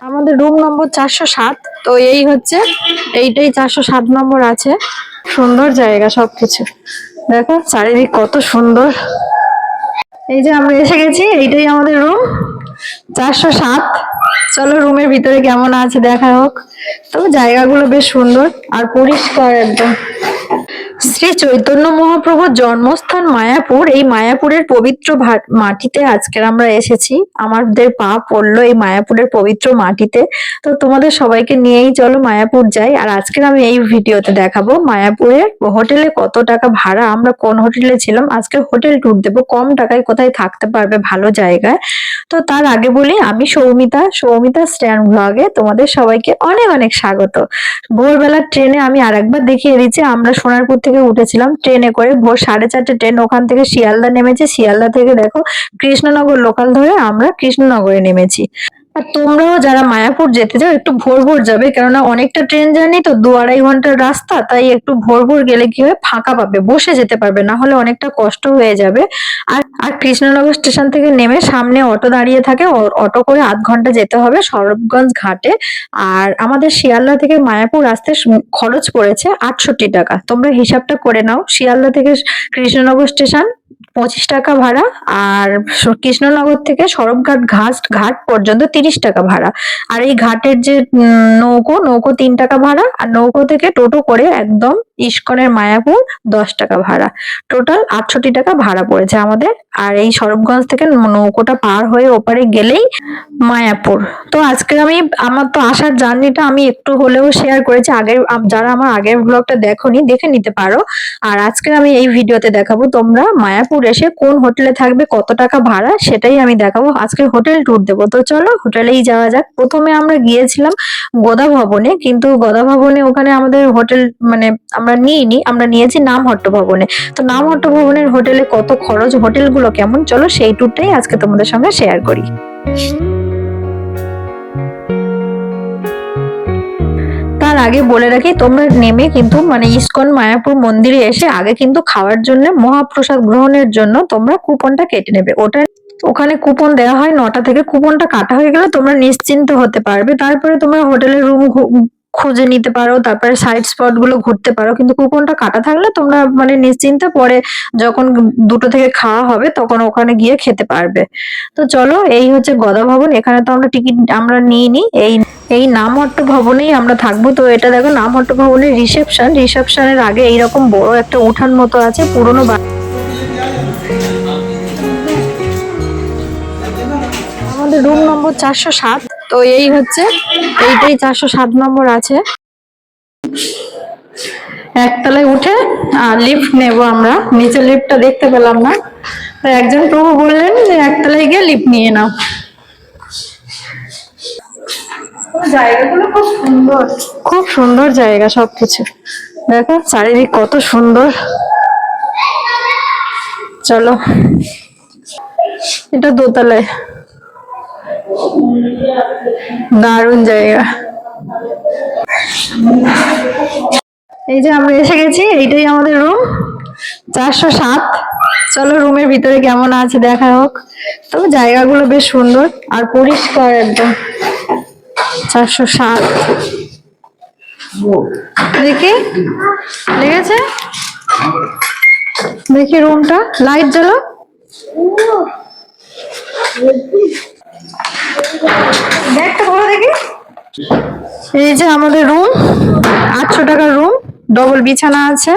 আমাদের room number চারশো সাত। তো এই হচ্ছে, এইটাই চারশো সাত নম্বর আছে। সুন্দর জায়গা সবকিছু। দেখো, চারিদিক কত সুন্দর। এই যে আমরা এসে গেছি, এইটাই আমাদের রুম চারশো সাত। চলো রুমের ভিতরে কেমন আছে দেখা হোক। তবে জায়গাগুলো বেশ সুন্দর আর পরিষ্কার একদম। শ্রী চৈতন্য মহাপ্রভুর জন্মস্থান মায়াপুর। এই মায়াপুরের পবিত্র মাটিতে আজকের আমরা এসেছি। আমাদের পা পড়ল এই মায়াপুরের পবিত্র মাটিতে। তো তোমাদের সবাইকে নিয়েই চলো মায়াপুর যাই। আর আজকের আমি এই ভিডিওতে দেখাবো মায়াপুরের হোটেলে কত টাকা ভাড়া। আমরা কোন হোটেলে ছিলাম? আজকে হোটেল ট্যুর দেবো। কম টাকায় কোথায় থাকতে পারবে ভালো জায়গায়। তো তার আগে বলি, আমি সৌমিতা সৌমিতা স্ট্যান্ড ব্লগে তোমাদের সবাইকে অনেক অনেক স্বাগত। ভোরবেলার ট্রেনে আমি আরেকবার দেখিয়ে দিচ্ছি, আমরা সোনারপুর থেকে উঠেছিলাম, ট্রেনে করে ভোর সাড়ে চারটে ট্রেন ওখান থেকে শিয়ালদা নেমেছে। শিয়ালদা থেকে দেখো কৃষ্ণনগর লোকাল ধরে আমরা কৃষ্ণনগরে নেমেছি। আর তোমরাও যারা মায়াপুর যেতে চাও, একটু ভোর ভোর যাবে, কেননা অনেকটা ট্রেন জার্নি তো দু আড়াই ঘণ্টার রাস্তা, তাই একটু ভোর ভোর গেলে কি হবে ফাঁকা পাবে, বসে যেতে পারবে, না হলে অনেকটা কষ্ট হয়ে যাবে। আর আর কৃষ্ণনগর স্টেশন থেকে নেমে সামনে অটো দাঁড়িয়ে থাকে অটো করে আধ ঘণ্টা যেতে হবে সরবগঞ্জ ঘাটে। আর আমাদের শিয়ালদা থেকে মায়াপুর আসতে খরচ পড়েছে আটষট্টি টাকা। তোমরা হিসাবটা করে নাও, শিয়ালদা থেকে কৃষ্ণনগর স্টেশন পঁচিশ টাকা ভাড়া আর কৃষ্ণনগর থেকে সরবঘাট ঘাট ঘাট পর্যন্ত তিরিশ টাকা ভাড়া। আর এই ঘাটের যে নৌকো নৌকো তিন টাকা ভাড়া আর নৌকো থেকে টোটো করে একদম ইস্কনের মায়াপুর দশ টাকা ভাড়া। টোটাল আটষট্টি টাকা ভাড়া পড়েছে আমাদের। আর এই সরবগঞ্জ থেকে নৌকোটা পার হয়ে ওপারে গেলেই মায়াপুর। তো আজকে আমি, আমার তো আসার জার্নিটা আমি একটু হলেও শেয়ার করেছি। আগের, যারা আমার আগের ব্লগটা দেখোনি, দেখে নিতে পারো। আর আজকে আমি এই ভিডিওতে দেখাবো তোমরা মায়াপুর এসে কোন হোটেলে থাকবে, কত টাকা ভাড়া, সেটাই আমি দেখাবো। আজকে হোটেল ট্যুর দেবো। তো চলো হোটেলেই যাওয়া যাক। প্রথমে আমরা গিয়েছিলাম গোদা ভবনে, কিন্তু গোদা ভবনে ওখানে আমাদের হোটেল মানে আমরা নিইনি, আমরা নিয়েছি নামহট্ট ভবনে। তো নামহট্ট ভবনের হোটেলে কত খরচ হোটেলগুলো কেমন? চলো সেই ট্যুরটাই আজকে তোমাদের সঙ্গে শেয়ার করি। তার আগে বলে রাখি, তোমরা নেমে কিন্তু মানে ইস্কন মায়াপুর মন্দিরে এসে আগে কিন্তু খাওয়ার জন্য মহাপ্রসাদ গ্রহণের জন্য তোমরা কুপনটা কেটে নেবে। ওটা ওখানে কুপন দেওয়া হয়, নটা থেকে কুপনটা কাটা হয়ে গেলে তোমরা নিশ্চিন্ত হতে পারবে। তারপরে তোমরা হোটেলের রুম খুঁজে নিতে পারো, তারপরে সাইড স্পটগুলো ঘুরতে পারো। কিন্তু কুপনটা কাটা থাকলে তোমরা মানে নিশ্চিন্তে পরে যখন দুটো থেকে খাওয়া হবে তখন ওখানে গিয়ে খেতে পারবে। তো চলো, এই হচ্ছে গদা ভবন। এখানে তো আমরা টিকিট আমরা নিয়ে নি এই এই নামহট্ট ভবনেই আমরা থাকব। তো এটা দেখো, নামহট্ট ভবনের রিসেপশন রিসেপশনের আগে এইরকম বড় একটা উঠান মতো আছে, পুরনো আমাদের রুম নম্বর চারশো সাত। তো এই হচ্ছে এইটাই চারশো সাত নম্বর আছে। একতলায় উঠে আর লিফট নেব আমরা। নিচে লিফটটা দেখতে পেলাম না। তো একজন প্রভু বললেন যে একতলায় গিয়ে লিফট নিয়ে নাও। জায়গাগুলো খুব সুন্দর। খুব সুন্দর জায়গা সবকিছু। দেখো চারিদিক কত সুন্দর। চলো এটা দোতলায়। দারুণ জায়গা। এই যে আমরা এসে গেছি, এইটাই আমাদের রুম চারশো সাত। চলো রুমের ভিতরে কেমন আছে দেখা হোক। তবে জায়গাগুলো বেশ সুন্দর আর পরিষ্কার একদম। চারশো সাত। দেখি, লেগেছে? দেখি রুমটা লাইট জ্বালো? এই যে আমাদের রুম আটশো টাকার রুম ডবল বিছানা আছে।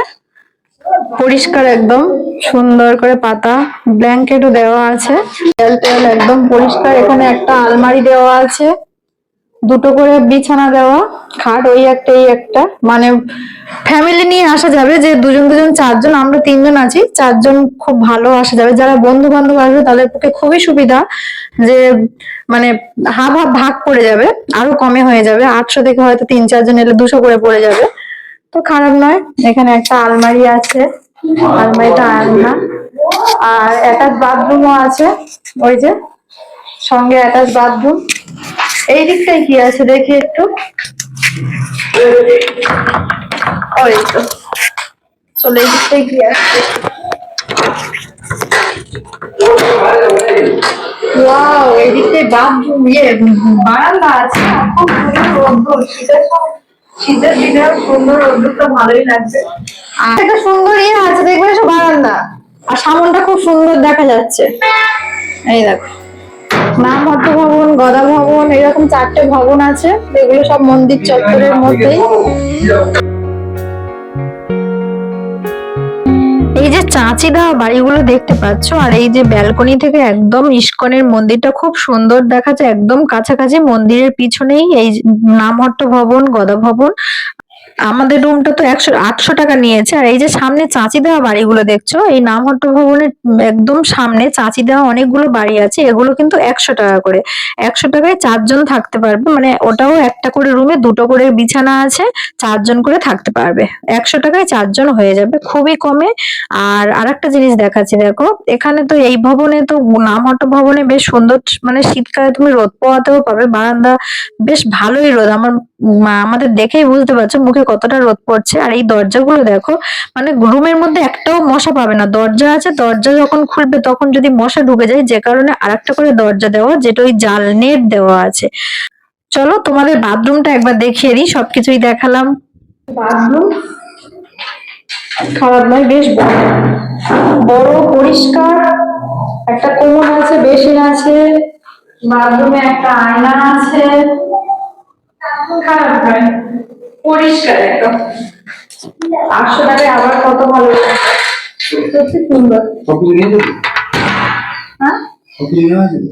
পরিষ্কার একদম, সুন্দর করে পাতা ব্ল্যাঙ্কেটও দেওয়া আছে। একদম পরিষ্কার, এখানে একটা আলমারি দেওয়া আছে। দুটো করে বিছানা দেওয়া, খাট, ওই একটা, এই একটা। মানে ফ্যামিলি নিয়ে আসা যাবে যে দুজন দুজন, চারজন, আমরা তিনজন আছি, চারজন খুব ভালো আসা যাবে। যারা বন্ধু বান্ধব আসবে তাদের পক্ষে খুবই সুবিধা যে মানে হাফ হাফ ভাগ পড়ে যাবে, আরও কমে হয়ে যাবে। আটশো থেকে হয়তো তিন, চারজন এলে দুশো করে পড়ে যাবে। তো খারাপ নয়, এখানে একটা আলমারি আছে, আলমারিটা আলনা। আর অ্যাটাচ বাথরুমও আছে, ওই যে, সঙ্গে অ্যাটাচ বাথরুম এই দিকটায় কি আছে দেখি একটু? এই কি আছে ওয়াও ইয়ে বারান্দা আছে। রোদ্দুর। শীতের শীতের দিনে সুন্দর ভালোই লাগছে। সুন্দর ইয়ে আছে, দেখবে বারান্দা। আর সামনটা খুব সুন্দর দেখা যাচ্ছে। এই দেখো। নাম হট্ট ভবন গদা ভবন এরকম চারটে ভবন আছে, এগুলো সব মন্দির চত্বরের মধ্যেই। এই যে চাঁচি বাড়িগুলো দেখতে পাচ্ছ, আর এই যে ব্যালকনি থেকে একদম ইস্কনের মন্দিরটা খুব সুন্দর দেখাচ্ছে, একদম কাছাকাছি মন্দিরের পিছনেই এই নামহট্ট ভবন গদা ভবন আমাদের রুমটা তো একশো, আটশো টাকা নিয়েছে। আর এই যে সামনে চাঁচি দেওয়া বাড়িগুলো দেখছ, এই নামহট্ট ভবনের একদম সামনে চাঁচি দেওয়া অনেকগুলো বাড়ি আছে, এগুলো কিন্তু একশো টাকা করে। একশো টাকায় চারজন থাকতে পারবে মানে ওটাও একটা করে রুমে দুটো করে বিছানা আছে, চারজন করে থাকতে পারবে। একশো টাকায় চারজন হয়ে যাবে, খুবই কমে। আর আরেকটা জিনিস দেখাচ্ছি, দেখো, এখানে তো এই ভবনে তো নামহট্ট ভবনে বেশ সুন্দর মানে শীতকালে তুমি রোদ পোয়াতেও পাবে, বারান্দা বেশ ভালোই রোদ। আমার আমাদের দেখেই বুঝতে পারছ, মুখে কতটা রোদ পড়ছে, আর এই দরজাগুলো দেখো মানে রুমের মধ্যে একটাও মশা পাবে না। দরজা আছে, দরজা যখন খুলবে তখন যদি মশা ঢুকে যায়, যে কারণে আরেকটা করে দরজা দেওয়া, যেটা ওই জাল নেট দেওয়া আছে। চলো তোমাদের বাথরুমটা একবার দেখিয়ে দিই, সবকিছুই দেখালাম। বাথরুম? খারাপ নয় বেশ বড়। বড়, পরিষ্কার। একটা কোমর আছে, বেসিন আছে। বাথরুমে একটা আয়না আছে। খারাপ নয়। পরিষ্কার একদম। আটশো টাকায় আবার কত ভালো। সত্যি সুন্দর। হ্যাঁ? আসবি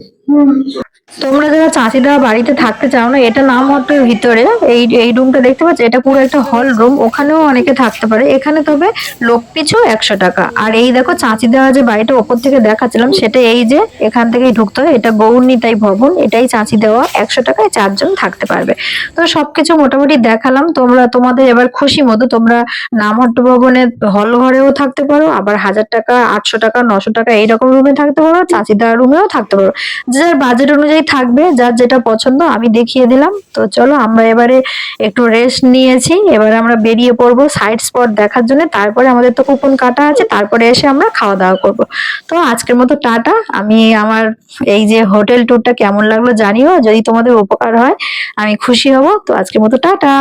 তোমরা যারা দেওয়া বাড়িতে থাকতে চাও না, এটা নাম হটের ভিতরে। এই এই রুমটা দেখতে পাচ্ছ? এটা পুরো একটা হল রুম ওখানেও অনেকে থাকতে পারে। এখানে তবে লোক পিছু একশো টাকা। আর এই দেখো চাঁচি দেওয়া যে বাড়িটা ওপর থেকে দেখাচ্ছিলাম, সেটা এই যে এখান থেকেই ঢুকতে হয়। এটা গৌরনীতাই ভবন, এটাই চাঁচি দেওয়া একশো টাকায় চারজন থাকতে পারবে। তো সবকিছু মোটামুটি দেখালাম। তোমরা, তোমাদের এবার খুশি মতো তোমরা নামহট্ট ভবনে হল ঘরেও থাকতে পারো, আবার হাজার টাকা, আটশো টাকা, নশো টাকা এইরকম রুমে থাকতে পারো চাঁচি দেওয়া রুমেও থাকতে পারো। যার বাজেট অনুযায়ী থাকবে, যার যেটা পছন্দ আমি দেখিয়ে দিলাম। তো চলো আমরা এবারে একটু রেস্ট নিয়েছি। এবারে আমরা বেরিয়ে পড়ব সাইড স্পট দেখার জন্য। তারপরে আমাদের তো কুপন কাটা আছে, তারপরে এসে আমরা খাওয়া দাওয়া করব। তো আজকের মতো টাটা। আমি আমার এই যে হোটেল ট্যুরটা কেমন লাগল জানিও। যদি তোমাদের উপকার হয়, আমি খুশি হব। তো আজকের মতো টাটা।